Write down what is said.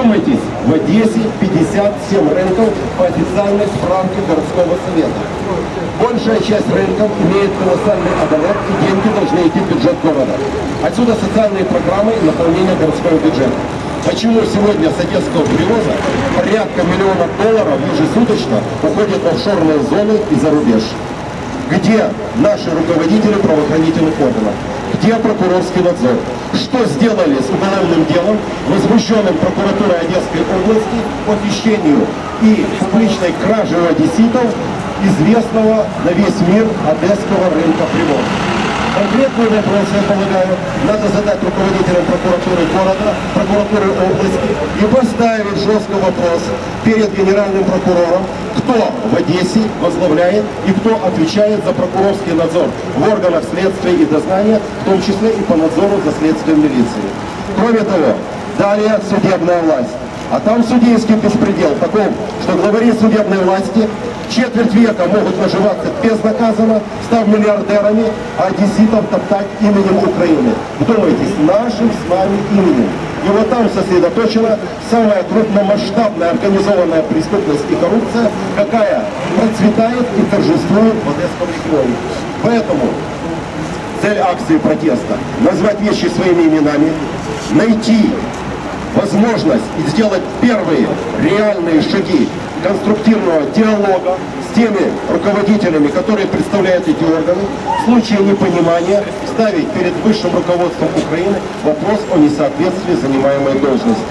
Вдумайтесь, в Одессе 57 рынков по официальной справке городского совета. Большая часть рынков имеет колоссальный оборот и деньги должны идти в бюджет города. Отсюда социальные программы и наполнение городского бюджета. Почему сегодня с одесского привоза порядка миллиона долларов ежесуточно уходит в офшорные зоны и за рубеж? Где наши руководители правоохранительных органов? Где прокурорский надзор? Что сделали с уголовным делом, возбужденным прокуратурой Одесской области по хищению и публичной краже одесситов известного на весь мир одесского рынка Привоз? Конкретные вопросы, я полагаю, надо задать руководителям прокуратуры города, прокуратуры области и поставить жесткий вопрос перед генеральным прокурором, кто в Одессе возглавляет и кто отвечает за прокурорский надзор в органах следствия и дознания, в том числе и по надзору за следствием милиции. Кроме того, далее судебная власть. А там судейский беспредел таков, что главари судебной власти четверть века могут наживаться безнаказанно, став миллиардерами, а одесситов топтать именем Украины. Вдумайтесь, нашим с вами именем. И вот там сосредоточена самая крупномасштабная организованная преступность и коррупция, какая процветает и торжествует в Одесском регионе. Поэтому цель акции протеста – назвать вещи своими именами, найти возможность сделать первые реальные шаги конструктивного диалога с теми руководителями, которые представляют эти органы, в случае непонимания ставить перед высшим руководством Украины вопрос о несоответствии занимаемой должности.